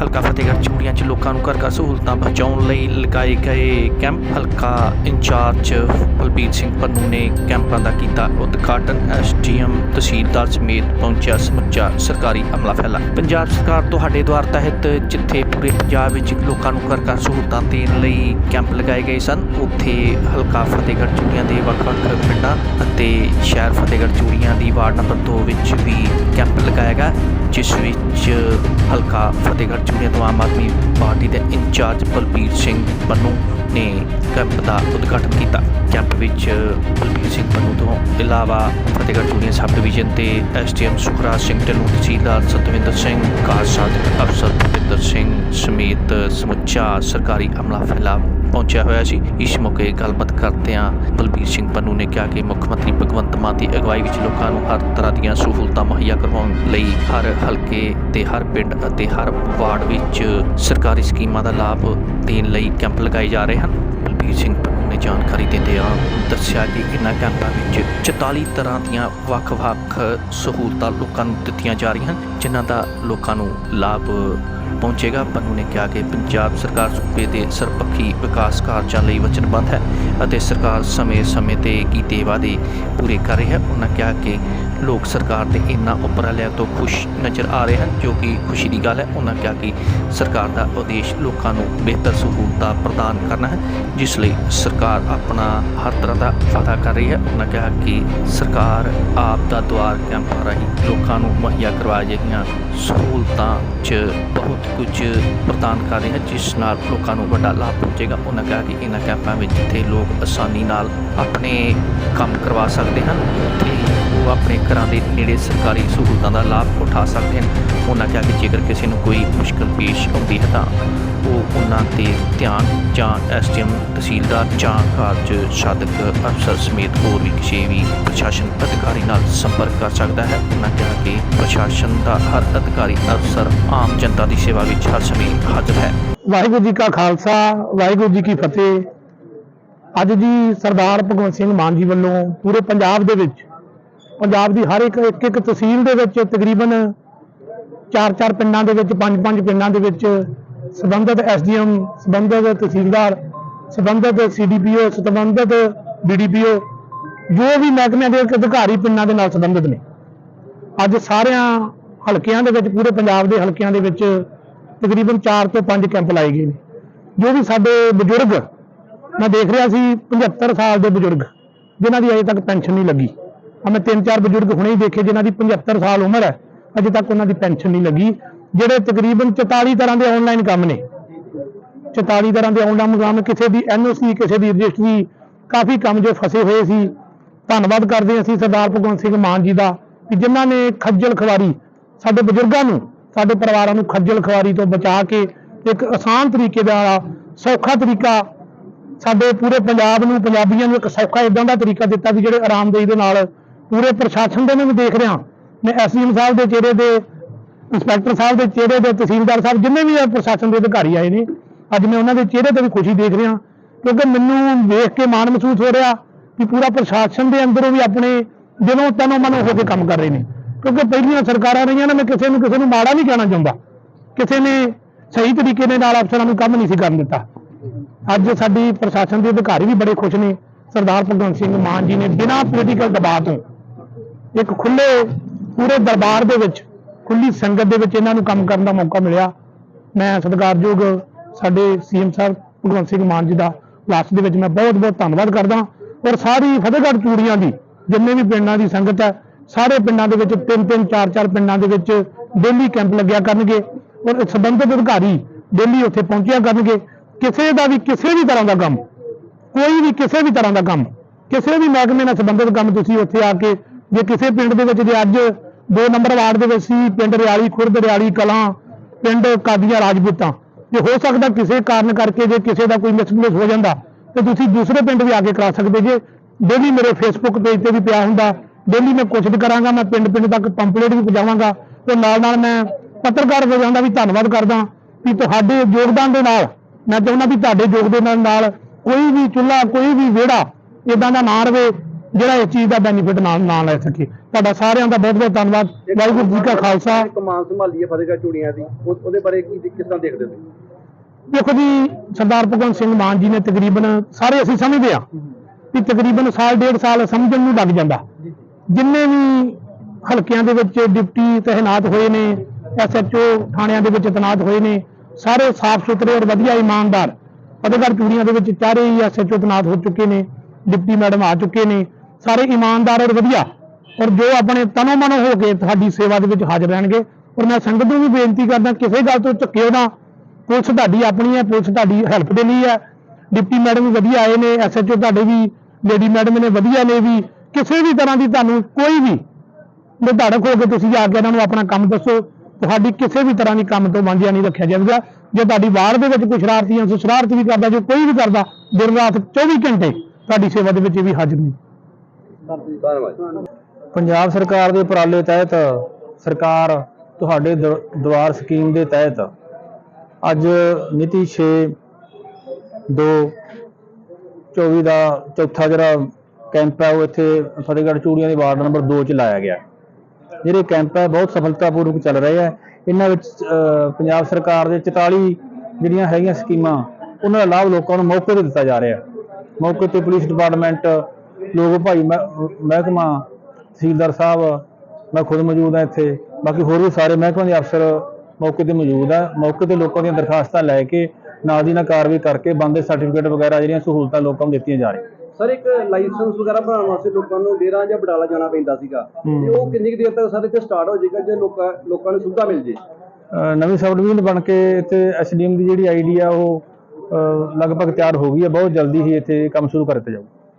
ਹਲਕਾ ਫਤਿਹਗੜ੍ਹ ਚੂੜੀਆਂ 'ਚ ਲੋਕਾਂ ਨੂੰ ਘਰ ਘਰ ਸਹੂਲਤਾਂ ਪਹੁੰਚਾਉਣ ਲਈ ਲਗਾਏ ਗਏ ਕੈਂਪ। ਹਲਕਾ ਇੰਚਾਰਜ ਬਲਬੀਰ ਸਿੰਘ ਪੰਨੂ ਨੇ ਕੈਂਪਾਂ ਦਾ ਕੀਤਾ ਉਦਘਾਟਨ। ਐਸਡੀਐਮ ਤਹਿਸੀਲਦਾਰ ਸਮੇਤ ਪਹੁੰਚਿਆ ਸਮੁੱਚਾ ਸਰਕਾਰੀ ਅਮਲਾ ਫੈਲਾ। ਪੰਜਾਬ ਸਰਕਾਰ ਤੁਹਾਡੇ ਦੁਆਰ ਤਹਿਤ ਜਿੱਥੇ ਪੂਰੇ ਪੰਜਾਬ ਵਿੱਚ ਲੋਕਾਂ ਨੂੰ ਘਰ ਘਰ ਸਹੂਲਤਾਂ ਦੇਣ ਲਈ ਕੈਂਪ ਲਗਾਏ ਗਏ ਸਨ, ਉੱਥੇ ਹਲਕਾ ਫਤਿਹਗੜ੍ਹ ਚੂੜੀਆਂ ਦੇ ਵੱਖ-ਵੱਖ ਪਿੰਡਾਂ ਅਤੇ ਸ਼ਹਿਰ ਫਤਿਹਗੜ੍ਹ ਚੂੜੀਆਂ ਦੀ ਵਾਰਡ ਨੰਬਰ 2 ਵਿੱਚ ਵੀ ਕੈਂਪ ਲਗਾਇਆ ਗਿਆ। ਜਿਸ ਵਿੱਚ ਹਲਕਾ ਫਤਿਹਗੜ੍ਹ ਚੂੜੀਆਂ ਤੋਂ ਆਮ ਆਦਮੀ ਪਾਰਟੀ ਦੇ ਇੰਚਾਰਜ ਬਲਬੀਰ ਸਿੰਘ ਪੰਨੂ ਨੇ ਕੈਂਪ ਦਾ ਉਦਘਾਟਨ ਕੀਤਾ। ਕੈਂਪ ਵਿੱਚ ਬਲਬੀਰ ਸਿੰਘ ਪੰਨੂ ਤੋਂ ਇਲਾਵਾ ਫਤਿਹਗੜ੍ਹ ਚੂੜੀਆਂ ਸਬ ਡਿਵੀਜ਼ਨ ਦੇ ਐਸਡੀਐਮ ਸੁਖਰਾਜ ਸਿੰਘ ਢਿੱਲੋਂ, ਤਹਿਸੀਲਦਾਰ ਸਤਵਿੰਦਰ ਸਿੰਘ ਕਾਰਜ ਸਾਧਕ ਅਫਸਰ ਭੁਪਿੰਦਰ ਸਿੰਘ ਸਮੇਤ ਸਮੁੱਚਾ ਸਰਕਾਰੀ ਅਮਲਾ ਫੈਲਾ ਪਹੁੰਚਿਆ ਹੋਇਆ ਸੀ। ਇਸ ਮੌਕੇ ਗੱਲਬਾਤ ਕਰਦਿਆਂ ਬਲਬੀਰ ਸਿੰਘ ਪੰਨੂ ਨੇ ਕਿਹਾ ਕਿ ਮੁੱਖ ਮੰਤਰੀ ਭਗਵੰਤ ਮਾਨ ਦੀ ਅਗਵਾਈ ਵਿੱਚ ਲੋਕਾਂ ਨੂੰ ਹਰ ਤਰ੍ਹਾਂ ਦੀਆਂ ਸਹੂਲਤਾਂ ਮੁਹੱਈਆ ਕਰਵਾਉਣ ਲਈ ਹਰ ਹਲਕੇ ਤੇ ਹਰ ਪਿੰਡ ਅਤੇ ਹਰ ਵਾਰਡ ਵਿੱਚ ਸਰਕਾਰੀ ਸਕੀਮਾਂ ਦਾ ਲਾਭ ਦੇਣ ਲਈ ਕੈਂਪ ਲਗਾਏ ਜਾ ਰਹੇ ਹਨ। ਬਲਬੀਰ ਸਿੰਘ ਪੰਨੂ ਨੇ ਜਾਣਕਾਰੀ ਦਿੰਦਿਆਂ ਦੱਸਿਆ ਕਿ ਇਨ੍ਹਾਂ ਕੈਂਪਾਂ ਵਿੱਚ 44 ਤਰ੍ਹਾਂ ਦੀਆਂ ਵੱਖ-ਵੱਖ ਸਹੂਲਤਾਂ ਲੋਕਾਂ ਨੂੰ ਦਿੱਤੀਆਂ ਜਾ ਰਹੀਆਂ ਹਨ, ਜਿਨ੍ਹਾਂ ਦਾ ਲੋਕਾਂ ਨੂੰ ਲਾਭ ਪਹੁੰਚੇਗਾ। ਪੰਨੂ ਨੇ ਕਿਹਾ ਕਿ ਪੰਜਾਬ ਸਰਕਾਰ ਸੂਬੇ ਦੇ ਸਰਪੱਖੀ ਵਿਕਾਸ ਕਾਰਜਾਂ ਲਈ ਵਚਨਬੱਧ ਹੈ ਅਤੇ ਸਰਕਾਰ ਸਮੇਂ-ਸਮੇਂ ਤੇ ਕੀਤੇ ਵਾਅਦੇ ਪੂਰੇ ਕਰ ਰਹੀ ਹੈ। ਉਹਨਾਂ ਕਿਹਾ ਕਿ ਲੋਕ ਸਰਕਾਰ ਦੇ ਇਨ੍ਹਾਂ ਉਪਰਾਲਿਆਂ ਤੋਂ ਖੁਸ਼ ਨਜ਼ਰ ਆ ਰਹੇ ਹਨ, ਜੋ ਕਿ ਖੁਸ਼ੀ ਦੀ ਗੱਲ ਹੈ। ਉਹਨਾਂ ਕਿਹਾ ਕਿ ਸਰਕਾਰ ਦਾ ਉਦੇਸ਼ ਲੋਕਾਂ ਨੂੰ ਬਿਹਤਰ ਸਹੂਲਤਾਂ ਪ੍ਰਦਾਨ ਕਰਨਾ ਹੈ, ਜਿਸ ਲਈ ਸਰਕਾਰ ਆਪਣਾ ਹਰ ਤਰ੍ਹਾਂ ਦਾ ਵਾਅਦਾ ਕਰ ਰਹੀ ਹੈ। ਉਹਨਾਂ ਕਿਹਾ ਕਿ ਸਰਕਾਰ ਆਪ ਦਾ ਦੁਆਰ ਕੈਂਪਾਂ ਰਾਹੀਂ ਲੋਕਾਂ ਨੂੰ ਮੁਹੱਈਆ ਕਰਵਾਈਆਂ ਗਈਆਂ ਸਹੂਲਤਾਂ 'ਚ ਬਹੁਤ ਕੁਝ ਪ੍ਰਦਾਨ ਕਰ ਰਹੀ ਹੈ ਜਿਸ ਨਾਲ ਲੋਕਾਂ ਨੂੰ ਵੱਡਾ ਲਾਭ ਪਹੁੰਚੇਗਾ। ਉਹਨਾਂ ਕਿਹਾ ਕਿ ਇਹਨਾਂ ਕੈਂਪਾਂ ਵਿੱਚ ਜਿੱਥੇ ਲੋਕ ਆਸਾਨੀ ਨਾਲ ਆਪਣੇ ਕੰਮ ਕਰਵਾ ਸਕਦੇ ਹਨ ਤੇ ਉਹ ਆਪਣੇ ਘਰਾਂ ਦੇ ਨੇੜੇ ਸਰਕਾਰੀ ਸਹੂਲਤਾਂ ਦਾ ਲਾਭ ਉਠਾ ਸਕਦੇ ਹਨ ਉਹਨਾਂ ਕਿਹਾ ਕਿ ਜੇਕਰ ਕਿਸੇ ਨੂੰ ਕੋਈ ਮੁਸ਼ਕਲ ਪੇਸ਼ ਆਉਂਦੀ ਹੈ ਤਾਂ ਉਹ ਉਹਨਾਂ ਤੇ ਧਿਆਨ ਜਾਂ ਐਸਡੀਐਮ, ਤਹਿਸੀਲਦਾਰ ਜਾਂ ਕਾਰਜ ਸਾਧਕ ਅਫਸਰ ਸਮੇਤ ਹੋਰ ਵੀ ਕਿਸੇ ਵੀ ਪ੍ਰਸ਼ਾਸਨ ਅਧਿਕਾਰੀ ਨਾਲ ਸੰਪਰਕ ਕਰ ਸਕਦਾ ਹੈ। ਉਹਨਾਂ ਕਿਹਾ ਕਿ ਪ੍ਰਸ਼ਾਸਨ ਦਾ ਹਰ ਅਧਿਕਾਰੀ ਅਫਸਰ ਆਮ ਜਨਤਾ ਦੀ ਸੇਵਾ ਵਿੱਚ ਹਰ ਸਮੇਂ ਹਾਜ਼ਰ ਹੈ। ਵਾਹਿਗੁਰੂ ਜੀ ਕਾ ਖਾਲਸਾ, ਵਾਹਿਗੁਰੂ ਜੀ ਕੀ ਫਤਿਹ। ਅੱਜ ਦੀ ਸਰਦਾਰ ਭਗਵੰਤ ਸਿੰਘ ਮਾਨ ਜੀ ਵੱਲੋਂ ਪੂਰੇ ਪੰਜਾਬ ਦੇ ਵਿੱਚ ਪੰਜਾਬ ਦੀ ਹਰ ਇੱਕ ਇੱਕ ਇੱਕ ਤਹਿਸੀਲ ਦੇ ਵਿੱਚ ਤਕਰੀਬਨ ਚਾਰ ਚਾਰ ਪਿੰਡਾਂ ਦੇ ਵਿੱਚ, ਪੰਜ ਪੰਜ ਪਿੰਡਾਂ ਦੇ ਵਿੱਚ ਸਬੰਧਤ ਐਸਡੀਐਮ, ਸਬੰਧਤ ਤਹਿਸੀਲਦਾਰ, ਸਬੰਧਤ ਸੀਡੀਪੀਓ, ਸਬੰਧਤ ਬੀਡੀਪੀਓ ਜੋ ਵੀ ਮਹਿਕਮਿਆਂ ਦੇ ਅਧਿਕਾਰੀ ਪਿੰਡਾਂ ਦੇ ਨਾਲ ਸੰਬੰਧਿਤ ਨੇ। ਅੱਜ ਸਾਰਿਆਂ ਹਲਕਿਆਂ ਦੇ ਵਿੱਚ, ਪੂਰੇ ਪੰਜਾਬ ਦੇ ਹਲਕਿਆਂ ਦੇ ਵਿੱਚ ਤਕਰੀਬਨ 4 ਤੋਂ 5 ਕੈਂਪ ਲਾਏ ਗਏ ਨੇ। ਜੋ ਵੀ ਸਾਡੇ ਬਜ਼ੁਰਗ, ਮੈਂ ਦੇਖ ਰਿਹਾ ਸੀ 75 ਸਾਲ ਦੇ ਬਜ਼ੁਰਗ, ਜਿਨ੍ਹਾਂ ਦੀ ਅਜੇ ਤੱਕ ਪੈਨਸ਼ਨ ਨਹੀਂ ਲੱਗੀ। ਮੈਂ ਤਿੰਨ ਚਾਰ ਬਜ਼ੁਰਗ ਹੁਣੇ ਹੀ ਦੇਖੇ ਜਿਨ੍ਹਾਂ ਦੀ 75 ਸਾਲ ਉਮਰ ਹੈ, ਅਜੇ ਤੱਕ ਉਹਨਾਂ ਦੀ ਪੈਨਸ਼ਨ ਨਹੀਂ ਲੱਗੀ। ਜਿਹੜੇ ਤਕਰੀਬਨ 44 ਤਰ੍ਹਾਂ ਦੇ ਆਨਲਾਈਨ ਕੰਮ ਨੇ। 44 ਤਰ੍ਹਾਂ ਦੇ ਆਨਲਾਈਨ ਕੰਮ, ਕਿਸੇ ਦੀ ਐਨਓਸੀ ਕਿਸੇ ਦੀ ਰਜਿਸਟਰੀ, ਕਾਫੀ ਕੰਮ ਜੋ ਫਸੇ ਹੋਏ ਸੀ। ਧੰਨਵਾਦ ਕਰਦੇ ਹਾਂ ਅਸੀਂ ਸਰਦਾਰ ਭਗਵੰਤ ਸਿੰਘ ਮਾਨ ਜੀ ਦਾ, ਕਿ ਜਿਨ੍ਹਾਂ ਨੇ ਖੱਜਲ ਖਵਾਰੀ ਸਾਡੇ ਬਜ਼ੁਰਗਾਂ ਨੂੰ, ਸਾਡੇ ਪਰਿਵਾਰਾਂ ਨੂੰ ਖੱਜਲ ਖਵਾਰੀ ਤੋਂ ਬਚਾ ਕੇ ਇੱਕ ਆਸਾਨ ਤਰੀਕੇ ਦਾ ਸੌਖਾ ਤਰੀਕਾ ਸਾਡੇ ਪੂਰੇ ਪੰਜਾਬ ਨੂੰ, ਪੰਜਾਬੀਆਂ ਨੂੰ ਇੱਕ ਸੌਖਾ ਇਦਾਂ ਦਾ ਤਰੀਕਾ ਦਿੱਤਾ ਵੀ ਜਿਹੜੇ ਆਰਾਮਦੇਹੀ ਦੇ ਨਾਲ ਪੂਰੇ ਪ੍ਰਸ਼ਾਸਨ ਦੇ ਨੂੰ ਵੀ ਦੇਖ ਰਿਹਾ। ਮੈਂ ਐਸਡੀਐਮ ਸਾਹਿਬ ਦੇ ਚਿਹਰੇ ਦੇ ਇੰਸਪੈਕਟਰ ਸਾਹਿਬ ਦੇ ਚਿਹਰੇ ਦੇ ਤਹਿਸੀਲਦਾਰ ਸਾਹਿਬ ਜਿੰਨੇ ਵੀ ਪ੍ਰਸ਼ਾਸਨ ਦੇ ਅਧਿਕਾਰੀ ਆਏ ਨੇ, ਅੱਜ ਮੈਂ ਉਹਨਾਂ ਦੇ ਚਿਹਰੇ ਤੇ ਵੀ ਖੁਸ਼ੀ ਦੇਖ ਰਿਹਾ। ਕਿਉਂਕਿ ਮੈਨੂੰ ਵੇਖ ਕੇ ਮਾਣ ਮਹਿਸੂਸ ਹੋ ਰਿਹਾ ਕਿ ਪੂਰਾ ਪ੍ਰਸ਼ਾਸਨ ਦੇ ਅੰਦਰੋਂ ਵੀ ਆਪਣੇ ਦਿਲੋਂ, ਤਨੋਂ ਮਨੋਂ ਹੋ ਕੇ ਕੰਮ ਕਰ ਰਹੇ ਨੇ। ਕਿਉਂਕਿ ਪਹਿਲੀਆਂ ਸਰਕਾਰਾਂ ਰਹੀਆਂ ਨੇ, ਮੈਂ ਕਿਸੇ ਨੂੰ ਕਿਸੇ ਨੂੰ ਮਾੜਾ ਨਹੀਂ ਕਹਿਣਾ ਚਾਹੁੰਦਾ। ਕਿਸੇ ਨੇ ਸਹੀ ਤਰੀਕੇ ਦੇ ਨਾਲ ਅਫਸਰਾਂ ਨੂੰ ਕੰਮ ਨਹੀਂ ਸੀ ਕਰਨ ਦਿੱਤਾ। ਅੱਜ ਸਾਡੀ ਪ੍ਰਸ਼ਾਸਨ ਦੇ ਅਧਿਕਾਰੀ ਵੀ ਬੜੇ ਖੁਸ਼ ਨੇ। ਸਰਦਾਰ ਭਗਵੰਤ ਸਿੰਘ ਮਾਨ ਜੀ ਨੇ ਬਿਨਾਂ ਪੋਲੀਟੀਕਲ ਦਬਾਅ ਤੋਂ ਇੱਕ ਖੁੱਲੇ ਪੂਰੇ ਦਰਬਾਰ ਦੇ ਵਿੱਚ, ਖੁੱਲੀ ਸੰਗਤ ਦੇ ਵਿੱਚ ਇਹਨਾਂ ਨੂੰ ਕੰਮ ਕਰਨ ਦਾ ਮੌਕਾ ਮਿਲਿਆ। ਮੈਂ ਸਤਿਕਾਰਯੋਗ ਸਾਡੇ ਸੀਐਮ ਸਾਹਿਬ ਭਗਵੰਤ ਸਿੰਘ ਮਾਨ ਜੀ ਦਾ ਲਾਸਟ ਦੇ ਵਿੱਚ ਮੈਂ ਬਹੁਤ ਬਹੁਤ ਧੰਨਵਾਦ ਕਰਦਾ ਔਰ ਸਾਰੀ ਫਤਿਹਗੜ੍ਹ ਚੂੜੀਆਂ ਦੀ, ਜਿੰਨੇ ਵੀ ਪਿੰਡਾਂ ਦੀ ਸੰਗਤ ਹੈ, ਸਾਰੇ ਪਿੰਡਾਂ ਦੇ ਵਿੱਚ ਤਿੰਨ ਤਿੰਨ ਚਾਰ ਚਾਰ ਪਿੰਡਾਂ ਦੇ ਵਿੱਚ ਡੇਲੀ ਕੈਂਪ ਲੱਗਿਆ ਕਰਨਗੇ ਔਰ ਸੰਬੰਧਿਤ ਅਧਿਕਾਰੀ ਡੇਲੀ ਉੱਥੇ ਪਹੁੰਚਿਆ ਕਰਨਗੇ। ਕਿਸੇ ਦਾ ਵੀ ਕਿਸੇ ਵੀ ਤਰ੍ਹਾਂ ਦਾ ਕੰਮ, ਕੋਈ ਵੀ ਕਿਸੇ ਵੀ ਤਰ੍ਹਾਂ ਦਾ ਕੰਮ, ਕਿਸੇ ਵੀ ਮਹਿਕਮੇ ਨਾਲ ਸੰਬੰਧਿਤ ਕੰਮ ਤੁਸੀਂ ਉੱਥੇ ਆ ਕੇ ਜੇ ਕਿਸੇ ਪਿੰਡ ਦੇ ਵਿੱਚ ਜੇ ਅੱਜ ਦੋ ਨੰਬਰ ਵਾਰਡ ਦੇ ਵਿੱਚ ਸੀ, ਪਿੰਡ ਰਿਆਲੀ ਖੁਰਦ, ਰਿਆਲੀ ਕਲਾਂ, ਪਿੰਡ ਕਾਦੀਆਂ ਰਾਜਪੂਤਾਂ, ਜੇ ਹੋ ਸਕਦਾ ਕਿਸੇ ਕਾਰਨ ਕਰਕੇ ਜੇ ਕਿਸੇ ਦਾ ਕੋਈ ਮਿਸਪਲੇਸ ਹੋ ਜਾਂਦਾ, ਤੇ ਤੁਸੀਂ ਦੂਸਰੇ ਪਿੰਡ ਵੀ ਆ ਕੇ ਕਰਾ ਸਕਦੇ ਜੇ। ਡੇਲੀ ਮੇਰੇ ਫੇਸਬੁੱਕ ਪੇਜ ਤੇ ਵੀ ਪਿਆ ਹੁੰਦਾ, ਡੇਲੀ ਮੈਂ ਕੋਸ਼ਿਸ਼ ਕਰਾਂਗਾ, ਮੈਂ ਪਿੰਡ ਪਿੰਡ ਤੱਕ ਪੰਪਲੇਟ ਵੀ ਪਹੁੰਚਾਵਾਂਗਾ, ਤੇ ਨਾਲ ਨਾਲ ਮੈਂ ਪੱਤਰਕਾਰ ਵਜਾਂ ਦਾ ਵੀ ਧੰਨਵਾਦ ਕਰਦਾ ਕਿ ਤੁਹਾਡੇ ਯੋਗਦਾਨ ਦੇ ਨਾਲ, ਮੈਂ ਚਾਹੁੰਦਾ ਵੀ ਤੁਹਾਡੇ ਯੋਗਦਾਨ ਨਾਲ ਕੋਈ ਵੀ ਚੁੱਲ੍ਹਾ, ਕੋਈ ਵੀ ਵਿਹੜਾ ਇਦਾਂ ਦਾ ਨਾ ਰਵੇ ਜਿਹੜਾ ਇਸ ਚੀਜ਼ ਦਾ ਬੈਨੀਫਿਟ ਨਾ ਨਾ ਲੈ ਸਕੇ। ਤੁਹਾਡਾ ਸਾਰਿਆਂ ਦਾ ਬਹੁਤ ਬਹੁਤ ਧੰਨਵਾਦ। ਵਾਹਿਗੁਰੂ ਜੀ ਕਾ ਖਾਲਸਾ। ਕਮਾਨ ਸੰਭਾਲੀ ਹੈ ਫਤਿਹਗੜ੍ਹ ਚੂੜੀਆਂ ਦੀ। ਉਹ- ਉਹਦੇ ਬਾਰੇ ਕੀ ਕਿਸ ਤਰ੍ਹਾਂ ਦੇਖਦੇ ਹੋ ਦੇਖੋ ਜੀ ਸਰਦਾਰ ਭਗਵੰਤ ਸਿੰਘ ਮਾਨ ਜੀ ਨੇ ਤਕਰੀਬਨ ਸਾਰੇ ਅਸੀਂ ਸਮਝਦੇ ਆ ਕਿ ਤਕਰੀਬਨ ਸਾਲ ਡੇਢ ਸਾਲ ਸਮਝਣ ਨੂੰ ਲੱਗ ਜਾਂਦਾ। ਜਿੰਨੇ ਵੀ ਹਲਕਿਆਂ ਦੇ ਵਿੱਚ ਡਿਪਟੀ ਤਹਿਨਾਤ ਹੋਏ ਨੇ ਐਸਐਚਓ ਥਾਣਿਆਂ ਦੇ ਵਿੱਚ ਤੈਨਾਤ ਹੋਏ ਨੇ ਸਾਰੇ ਸਾਫ਼ ਸੁਥਰੇ ਔਰ ਵਧੀਆ ਇਮਾਨਦਾਰ ਫਤਿਹਗੜ੍ਹ ਚੂੜੀਆਂ ਦੇ ਵਿੱਚ ਚਾਰੇ ਹੀ ਐਸਐਚਓ ਤੈਨਾਤ ਹੋ ਚੁੱਕੇ ਨੇ ਡਿਪਟੀ ਮੈਡਮ ਆ ਚੁੱਕੇ ਨੇ ਸਾਰੇ ਇਮਾਨਦਾਰ ਔਰ ਵਧੀਆ। ਔਰ ਜੋ ਆਪਣੇ ਤਨੋ ਮਨੋ ਹੋ ਕੇ ਤੁਹਾਡੀ ਸੇਵਾ ਦੇ ਵਿੱਚ ਹਾਜ਼ਰ ਰਹਿਣਗੇ, ਔਰ ਮੈਂ ਸੰਗਤ ਨੂੰ ਵੀ ਬੇਨਤੀ ਕਰਦਾ, ਕਿਸੇ ਗੱਲ ਤੋਂ ਝੁਕਿਓ ਨਾ, ਪੁਲਿਸ ਤੁਹਾਡੀ ਆਪਣੀ ਹੈ, ਪੁਲਿਸ ਤੁਹਾਡੀ ਹੈਲਪ ਦੇ ਲਈ ਹੈ। ਡਿਪਟੀ ਮੈਡਮ ਵੀ ਵਧੀਆ ਆਏ ਨੇ ਐਸਐਚਓ ਤੁਹਾਡੇ ਵੀ ਲੇਡੀ ਮੈਡਮ ਨੇ ਵਧੀਆ ਨੇ ਵੀ, ਕਿਸੇ ਵੀ ਤਰ੍ਹਾਂ ਦੀ ਤੁਹਾਨੂੰ ਕੋਈ ਵੀ ਨਿਰਧਾਰਕ ਹੋ ਕੇ ਤੁਸੀਂ ਜਾ ਕੇ ਇਹਨਾਂ ਨੂੰ ਆਪਣਾ ਕੰਮ ਦੱਸੋ, ਤੁਹਾਡੀ ਕਿਸੇ ਵੀ ਤਰ੍ਹਾਂ ਦੀ ਕੰਮ ਤੋਂ ਵਾਂਝਿਆ ਨਹੀਂ ਰੱਖਿਆ ਜਾਵੇਗਾ। ਜੇ ਤੁਹਾਡੀ ਵਾਰ ਦੇ ਵਿੱਚ ਕੋਈ ਸ਼ਰਾਰਤੀ ਜਾਂ ਸ਼ਰਾਰਤ ਵੀ ਕਰਦਾ, ਜੋ ਕੋਈ ਵੀ ਕਰਦਾ, ਦਿਨ ਰਾਤ 24 ਘੰਟੇ ਤੁਹਾਡੀ ਸੇਵਾ ਦੇ ਵਿੱਚ ਇਹ ਵੀ ਹਾਜ਼ਰ ਨੇ। ਧੰਨਵਾਦ ਪੰਜਾਬ ਸਰਕਾਰ ਦੇ ਉਪਰਾਲੇ ਤਹਿਤ ਸਰਕਾਰ ਤੁਹਾਡੇ ਦ- ਦੁਆਰ ਸਕੀਮ ਦੇ ਤਹਿਤ ਅੱਜ ਮਿਤੀ 6 2 24 ਦਾ ਚੌਥਾ ਜਿਹੜਾ ਕੈਂਪ ਹੈ ਉਹ ਇੱਥੇ ਫਤਿਹਗੜ੍ਹ ਚੂੜੀਆਂ ਦੇ ਵਾਰਡ ਨੰਬਰ 2 ਚ ਲਾਇਆ ਗਿਆ। ਜਿਹੜੇ ਕੈਂਪ ਹੈ ਬਹੁਤ ਸਫਲਤਾਪੂਰਵਕ ਚੱਲ ਰਹੇ ਹੈ। ਇਹਨਾਂ ਵਿੱਚ ਪੰਜਾਬ ਸਰਕਾਰ ਦੇ 44 ਜਿਹੜੀਆਂ ਹੈਗੀਆਂ ਸਕੀਮਾਂ, ਉਹਨਾਂ ਦਾ ਲਾਭ ਲੋਕਾਂ ਨੂੰ ਮੌਕੇ ਤੇ ਦਿੱਤਾ ਜਾ ਰਿਹਾ। ਮੌਕੇ ਤੇ ਪੁਲਿਸ ਡਿਪਾਰਟਮੈਂਟ ਲੋਕ ਭਾਈ ਮਹਿ- ਮਹਿਕਮਾ ਤਹਿਸੀਲਦਾਰ ਸਾਹਿਬ ਮੈਂ ਖੁਦ ਮੌਜੂਦ ਹਾਂ ਇੱਥੇ। ਬਾਕੀ ਹੋਰ ਵੀ ਸਾਰੇ ਮਹਿਕਮੇ ਦੇ ਅਫਸਰ ਮੌਕੇ ਤੇ ਮੌਜੂਦ ਆ। ਮੌਕੇ ਤੇ ਲੋਕਾਂ ਦੀਆਂ ਦਰਖਾਸਤਾਂ ਲੈ ਕੇ ਨਾਲ ਦੀ ਨਾਲ ਕਾਰਵਾਈ ਕਰਕੇ ਬੰਦੇ ਸਰਟੀਫਿਕੇਟ ਵਗੈਰਾ ਜਿਹੜੀਆਂ ਸਹੂਲਤਾਂ ਲੋਕਾਂ ਨੂੰ ਦਿੱਤੀਆਂ ਜਾ ਰਹੀਆਂ। ਸਰ ਇੱਕ ਲਾਇਸੈਂਸ ਵਗੈਰਾ ਬਣਾਉਣ ਵਾਸਤੇ ਲੋਕਾਂ ਨੂੰ ਡੇਰਾ ਜਾਂ ਬਡਾਲਾ ਜਾਣਾ ਪੈਂਦਾ ਸੀਗਾ। ਤੇ ਉਹ ਕਿੰਨੀ ਕੁ ਦੇਰ ਤੱਕ ਸਾਡੇ ਇੱਥੇ ਸਟਾਰਟ ਹੋ ਜਾਏਗਾ ਜੇ ਲੋਕਾਂ ਲੋਕਾਂ ਨੂੰ ਸੁਵਿਧਾ ਮਿਲ ਜੇ? ਨਵੀਂ ਸਬ ਡਿਵੀਜ਼ਨ ਬਣ ਕੇ ਇੱਥੇ ਐਸਡੀਐਮ ਦੀ ਜਿਹੜੀ ਆਈਡੀ ਆ ਉਹ ਲਗਭਗ ਤਿਆਰ ਹੋ ਗਈ ਹੈ ਬਹੁਤ ਜਲਦੀ ਹੀ ਇੱਥੇ ਕੰਮ ਸ਼ੁਰੂ ਕਰ ਦਿੱਤਾ ਜਾਊਗਾ।